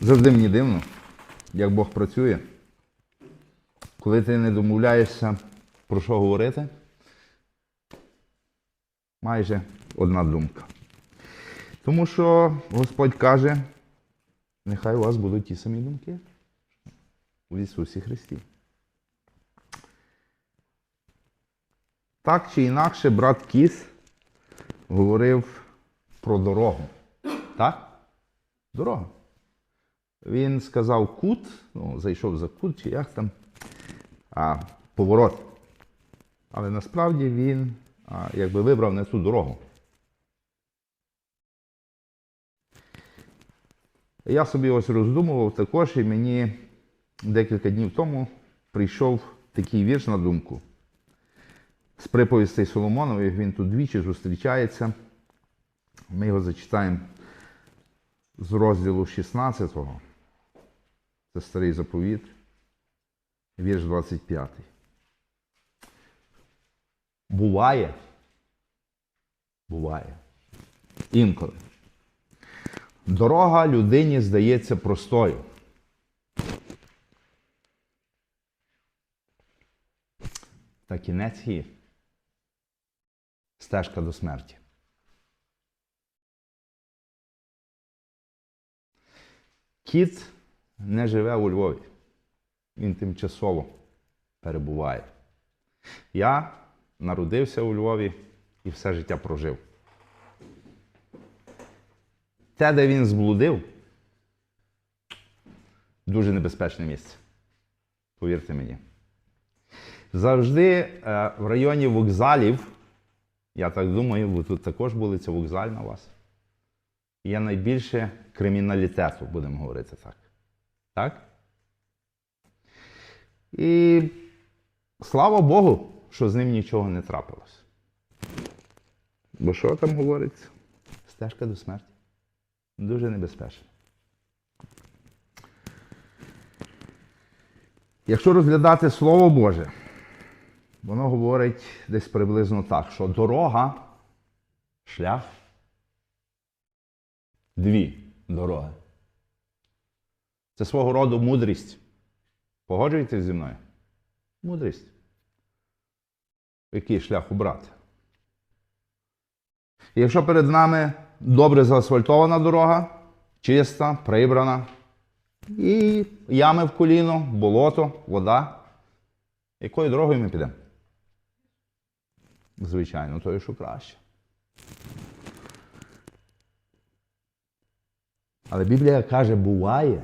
Завжди мені дивно, як Бог працює. Коли ти не домовляєшся про що говорити, майже одна думка. Тому що Господь каже, нехай у вас будуть ті самі думки у Ісусі Христі. Так чи інакше, брат Кіс говорив про дорогу. Так? Дорога. Він сказав кут, ну, зайшов за кут, чи як там, а, поворот. Але насправді він а, якби вибрав не ту дорогу. Я собі ось роздумував також, і мені декілька днів тому прийшов такий вірш на думку. З приповістей Соломонових він тут двічі зустрічається. Ми його зачитаємо з розділу 16. Це старий заповіт, вірш 25. Буває. Буває. Інколи. Дорога людині здається простою. Та кінець її стежка до смерті. Кіт не живе у Львові. Він тимчасово перебуває. Я народився у Львові і все життя прожив. Те, де він зблудив, дуже небезпечне місце. Повірте мені. Завжди е, в районі вокзалів, я так думаю, ви тут також вулиця вокзальна у вас, є найбільше криміналітету, будемо говорити так. Так? І слава Богу, що з ним нічого не трапилось. Бо що там говориться? Стежка до смерті. Дуже небезпечно. Якщо розглядати Слово Боже, воно говорить десь приблизно так, що дорога, шлях, дві дороги. Це свого роду мудрість. Погоджуєтесь зі мною? Мудрість. Який шлях обрати? Якщо перед нами добре заасфальтована дорога, чиста, прибрана, і ями в коліно, болото, вода, якою дорогою ми підемо? Звичайно, тою, що краще. Але Біблія каже, буває.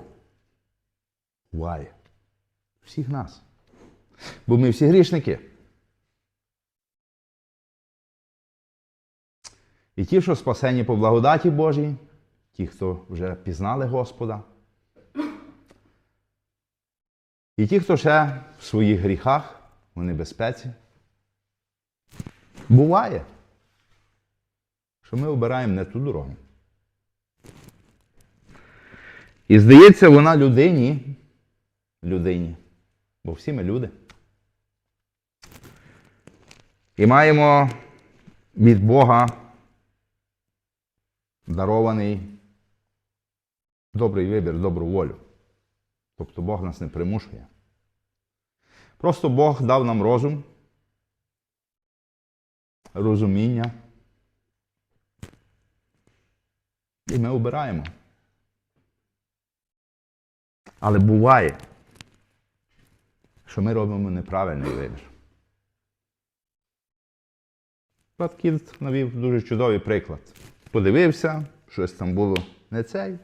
Буває. Всіх нас. Бо ми всі грішники. І ті, що спасені по благодаті Божій, ті, хто вже пізнали Господа. І ті, хто ще в своїх гріхах, у небезпеці. Буває, що ми обираємо не ту дорогу. І здається, вона людині, людині, бо всі ми люди. І маємо від Бога дарований добрий вибір, добру волю. Тобто Бог нас не примушує. Просто Бог дав нам розум, розуміння. І ми обираємо. Але буває, що ми робимо неправильний вибір. Кіт навів дуже чудовий приклад. Подивився, щось там було не цей.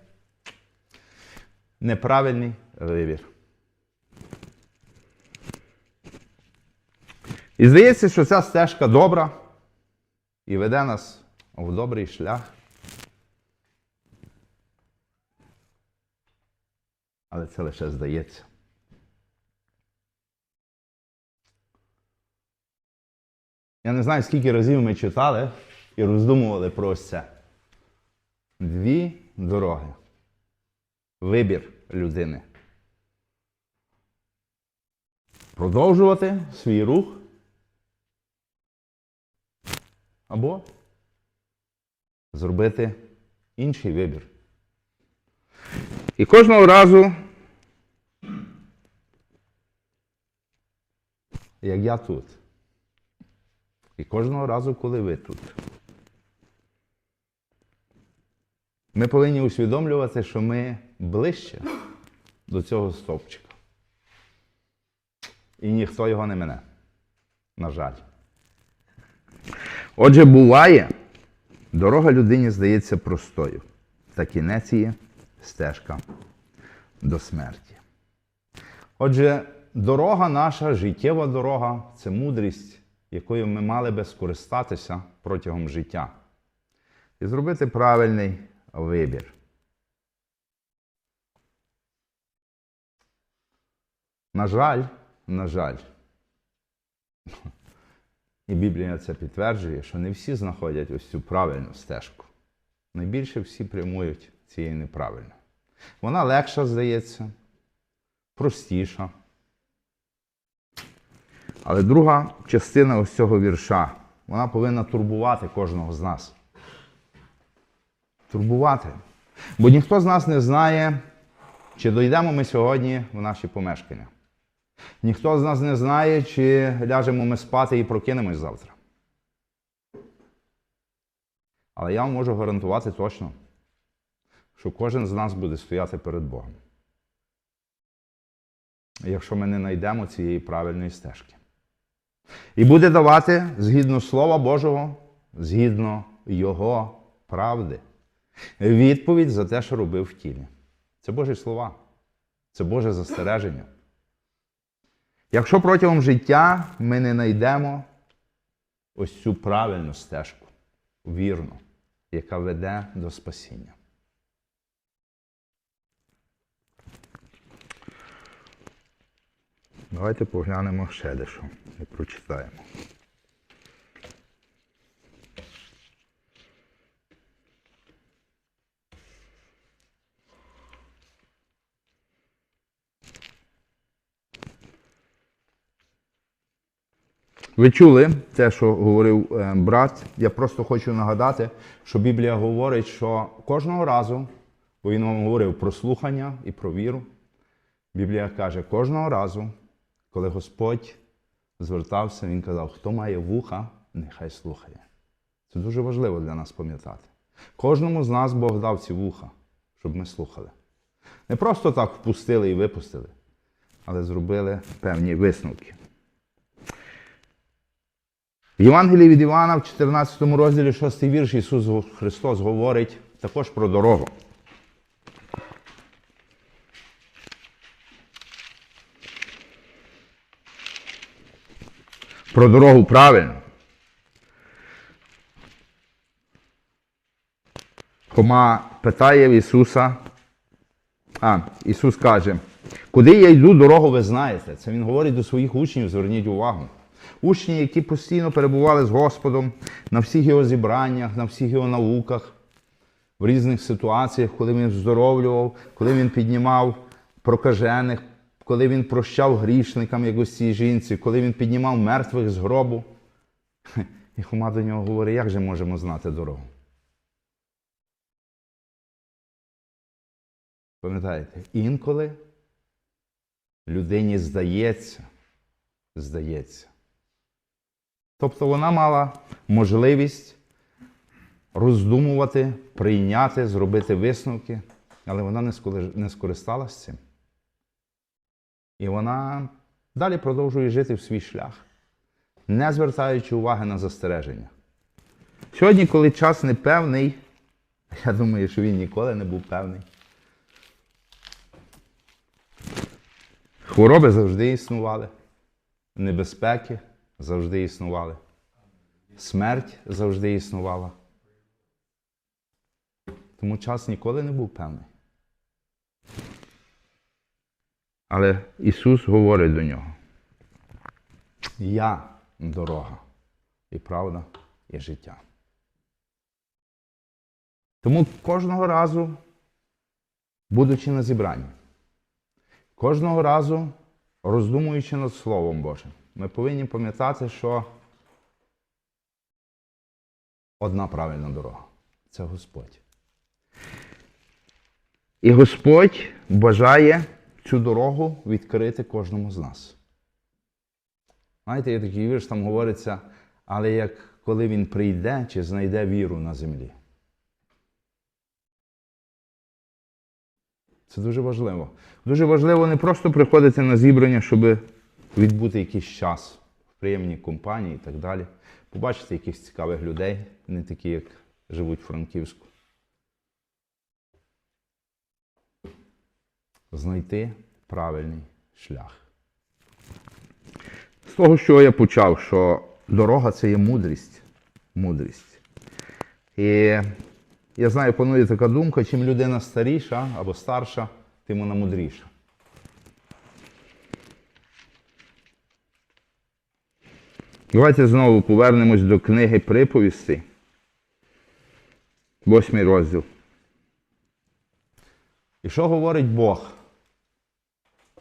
Неправильний вибір. І здається, що ця стежка добра і веде нас в добрий шлях. Але це лише здається. Я не знаю, скільки разів ми читали і роздумували про це. Дві дороги. Вибір людини. Продовжувати свій рух. Або зробити інший вибір. І кожного разу, як я тут, і кожного разу, коли ви тут, ми повинні усвідомлювати, що ми ближче до цього стовпчика. І ніхто його не мене. На жаль. Отже, буває, дорога людині здається простою, та кінець її стежка до смерті. Отже, дорога наша, життєва дорога це мудрість, якою ми мали би скористатися протягом життя і зробити правильний вибір. На жаль, на жаль, і Біблія це підтверджує, що не всі знаходять ось цю правильну стежку. Найбільше всі прямують цією неправильно. Вона легша, здається, простіша. Але друга частина ось цього вірша, вона повинна турбувати кожного з нас. Турбувати. Бо ніхто з нас не знає, чи дійдемо ми сьогодні в наші помешкання. Ніхто з нас не знає, чи ляжемо ми спати і прокинемось завтра. Але я вам можу гарантувати точно, що кожен з нас буде стояти перед Богом. Якщо ми не знайдемо цієї правильної стежки. І буде давати згідно Слова Божого, згідно Його правди, відповідь за те, що робив в тілі. Це Божі слова, це Боже застереження. Якщо протягом життя ми не знайдемо ось цю правильну стежку, вірну, яка веде до спасіння. Давайте поглянемо ще дещо і прочитаємо. Ви чули те, що говорив е, брат. Я просто хочу нагадати, що Біблія говорить, що кожного разу, бо він вам говорив про слухання і про віру. Біблія каже, кожного разу, коли Господь звертався, Він казав, хто має вуха, нехай слухає. Це дуже важливо для нас пам'ятати. Кожному з нас Бог дав ці вуха, щоб ми слухали. Не просто так впустили і випустили, але зробили певні висновки. В Євангелії від Івана в 14 розділі 6 вірш Ісус Христос говорить також про дорогу. Про дорогу правильно. Хома питає в Ісуса. А, Ісус каже, куди я йду, дорогу ви знаєте. Це Він говорить до своїх учнів, зверніть увагу. Учні, які постійно перебували з Господом на всіх його зібраннях, на всіх його науках, в різних ситуаціях, коли він здоровлював, коли він піднімав прокажених, коли він прощав грішникам, як цій жінці, коли він піднімав мертвих з гробу. І Хома до нього говорить, як же можемо знати дорогу? Пам'ятаєте, інколи людині здається, здається. Тобто вона мала можливість роздумувати, прийняти, зробити висновки, але вона не скористалася цим. І вона далі продовжує жити в свій шлях, не звертаючи уваги на застереження. Сьогодні, коли час непевний, я думаю, що він ніколи не був певний. Хвороби завжди існували, небезпеки завжди існували, смерть завжди існувала. Тому час ніколи не був певний. Але Ісус говорить до нього: Я дорога, і правда, і життя. Тому кожного разу, будучи на зібранні, кожного разу роздумуючи над Словом Божим, ми повинні пам'ятати, що одна правильна дорога це Господь. І Господь бажає цю дорогу відкрити кожному з нас. Знаєте, є такий вірш, там говориться, але як коли він прийде чи знайде віру на землі. Це дуже важливо. Дуже важливо не просто приходити на зібрання, щоб відбути якийсь час в приємній компанії і так далі. Побачити якихось цікавих людей, не такі, як живуть в Франківську. Знайти правильний шлях. З того, що я почав, що дорога це є мудрість. Мудрість. І я знаю, панує така думка, чим людина старіша або старша, тим вона мудріша. Давайте знову повернемось до книги приповісти. Восьмий розділ. І що говорить Бог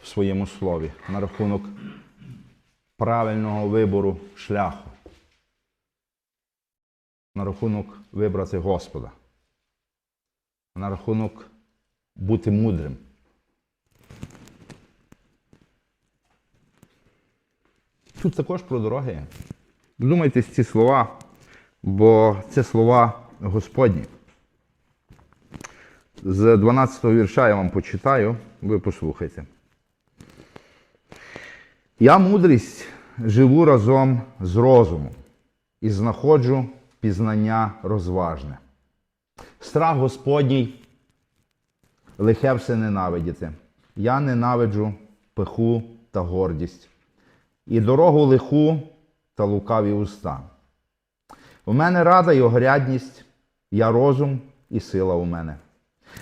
своєму слові на рахунок правильного вибору шляху? На рахунок вибрати Господа. На рахунок бути мудрим. Тут також про дороги. Вдумайтесь ці слова, бо це слова Господні. З 12 го вірша я вам почитаю, ви послухайте. Я мудрість живу разом з розумом і знаходжу пізнання розважне. Страх Господній лихе все ненавидіти. Я ненавиджу пиху та гордість, і дорогу лиху та лукаві уста. У мене рада й огрядність, я розум і сила у мене.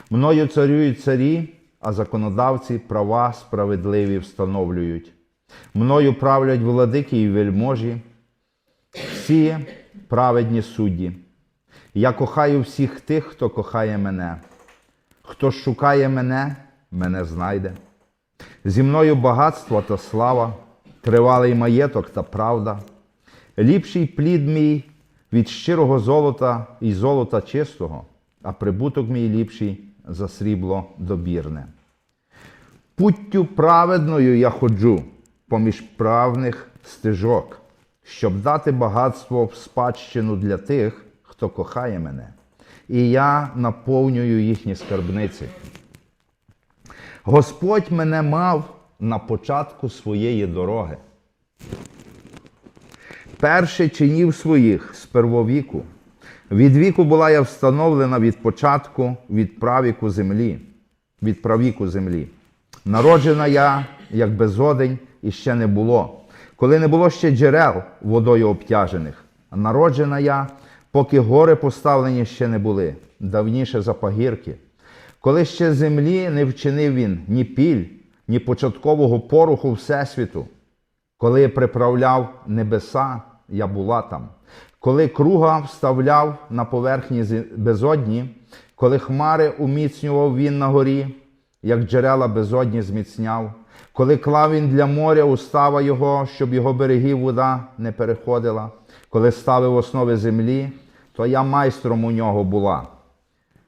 Мною царюють царі, а законодавці права справедливі встановлюють. Мною правлять владики і вельможі, всі праведні судді. Я кохаю всіх тих, хто кохає мене. Хто шукає мене, мене знайде. Зі мною багатство та слава, тривалий маєток та правда, ліпший плід мій від щирого золота і золота чистого, а прибуток мій ліпший за срібло добірне. Путтю праведною я ходжу поміж правних стежок, щоб дати багатство в спадщину для тих, хто кохає мене, і я наповнюю їхні скарбниці. Господь мене мав на початку своєї дороги. Перший чинів своїх з первовіку. Від віку була я встановлена від початку, від правіку землі, від правіку землі. Народжена я, як безодень, і ще не було, коли не було ще джерел водою обтяжених. Народжена я, поки гори поставлені ще не були, давніше за пагірки. Коли ще землі не вчинив він ні піль, ні початкового поруху Всесвіту. Коли приправляв небеса, я була там. Коли круга вставляв на поверхні безодні, коли хмари уміцнював він на горі, як джерела безодні зміцняв, коли клав він для моря устава його, щоб його берегів вода не переходила, коли ставив основи землі, то я майстром у нього була.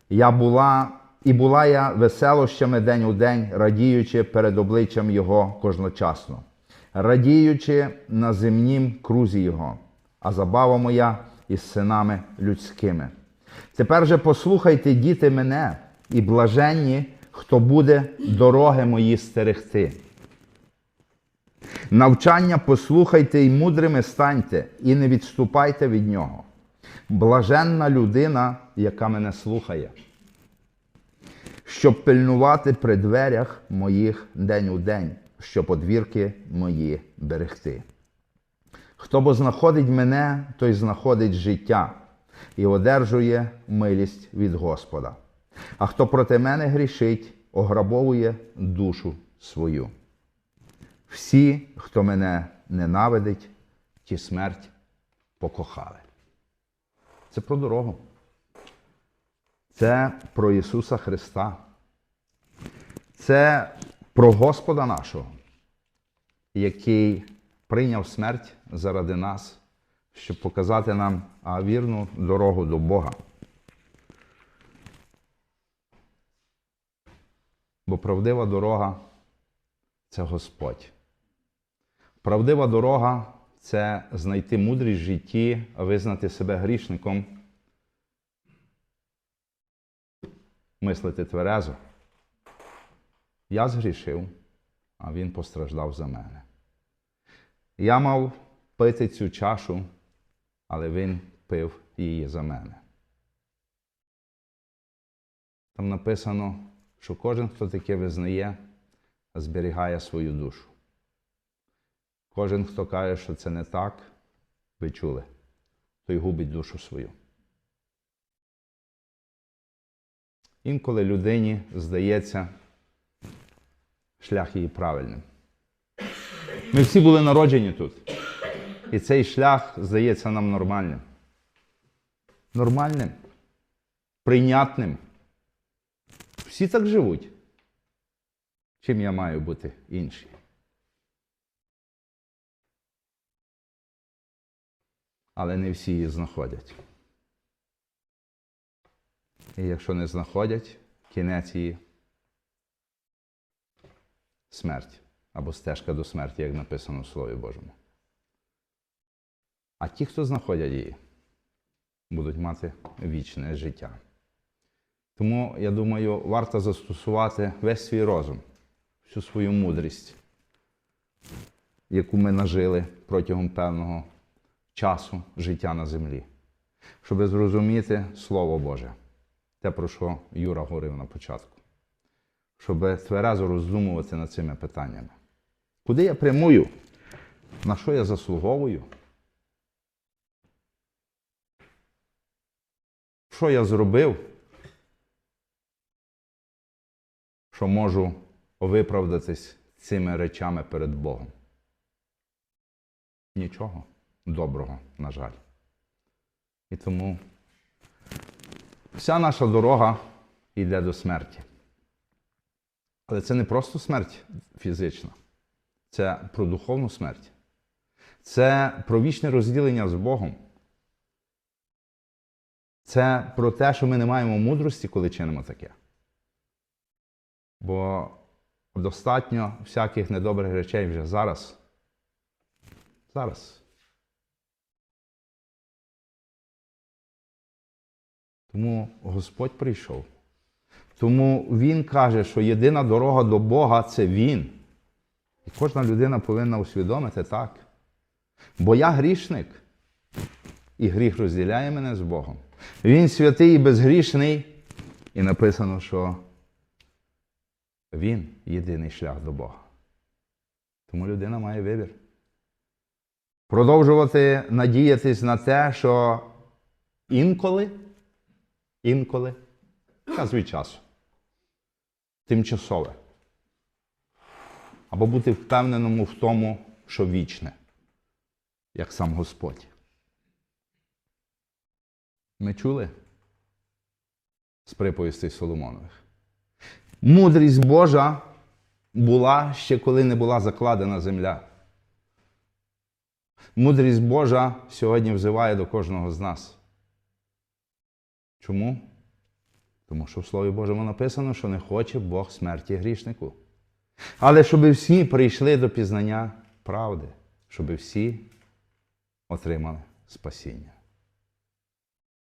Я була і була я веселощами день у день, радіючи перед обличчям Його кожночасно, радіючи на земнім крузі Його, а забава моя із синами людськими. Тепер же послухайте, діти, мене, і блаженні, хто буде дороги мої стерегти. Навчання послухайте і мудрими станьте, і не відступайте від нього. Блаженна людина, яка мене слухає, щоб пильнувати при дверях моїх день у день, щоб подвірки мої берегти. Хто бо знаходить мене, той знаходить життя і одержує милість від Господа. А хто проти мене грішить, ограбовує душу свою. Всі, хто мене ненавидить, ті смерть покохали. Це про дорогу. Це про Ісуса Христа. Це про Господа нашого, який прийняв смерть заради нас, щоб показати нам вірну дорогу до Бога. Бо правдива дорога це Господь. Правдива дорога це знайти мудрість в житті, визнати себе грішником, мислити тверезо. Я згрішив, а він постраждав за мене. Я мав пити цю чашу, але він пив її за мене. Там написано, що кожен, хто таке визнає, зберігає свою душу. Кожен, хто каже, що це не так, ви чули, той губить душу свою. Інколи людині здається шлях її правильним. Ми всі були народжені тут. І цей шлях здається нам нормальним. Нормальним, прийнятним. Всі так живуть. Чим я маю бути інший? Але не всі її знаходять. І якщо не знаходять, кінець її смерть або стежка до смерті, як написано в Слові Божому. А ті, хто знаходять її, будуть мати вічне життя. Тому, я думаю, варто застосувати весь свій розум, всю свою мудрість, яку ми нажили протягом певного часу життя на землі, щоб зрозуміти Слово Боже, те, про що Юра говорив на початку, щоб тверезо роздумувати над цими питаннями. Куди я прямую? На що я заслуговую? Що я зробив? Що можу виправдатись цими речами перед Богом. Нічого доброго, на жаль. І тому вся наша дорога йде до смерті. Але це не просто смерть фізична, це про духовну смерть. Це про вічне розділення з Богом. Це про те, що ми не маємо мудрості, коли чинимо таке. Бо достатньо всяких недобрих речей вже зараз. Зараз. Тому Господь прийшов. Тому Він каже, що єдина дорога до Бога це Він. І кожна людина повинна усвідомити так. Бо я грішник, і гріх розділяє мене з Богом. Він святий і безгрішний, і написано, що він єдиний шлях до Бога. Тому людина має вибір. Продовжувати надіятись на те, що інколи, інколи, час від часу, тимчасове. Або бути впевненому в тому, що вічне, як сам Господь. Ми чули з приповістей Соломонових. Мудрість Божа була ще коли не була закладена земля. Мудрість Божа сьогодні взиває до кожного з нас. Чому? Тому що в Слові Божому написано, що не хоче Бог смерті грішнику. Але щоб всі прийшли до пізнання правди, щоб всі отримали спасіння.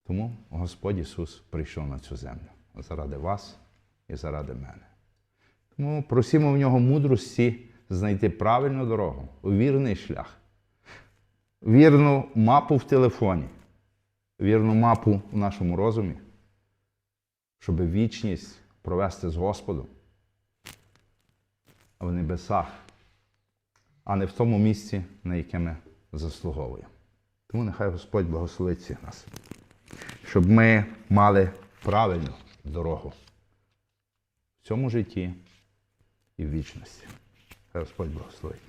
Тому Господь Ісус прийшов на цю землю заради вас і заради мене. Тому просимо в нього мудрості знайти правильну дорогу, вірний шлях, вірну мапу в телефоні, вірну мапу в нашому розумі, щоб вічність провести з Господом в небесах, а не в тому місці, на яке ми заслуговуємо. Тому нехай Господь благословить всіх нас, щоб ми мали правильну дорогу в цьому житті і в вічності. Господь благословить.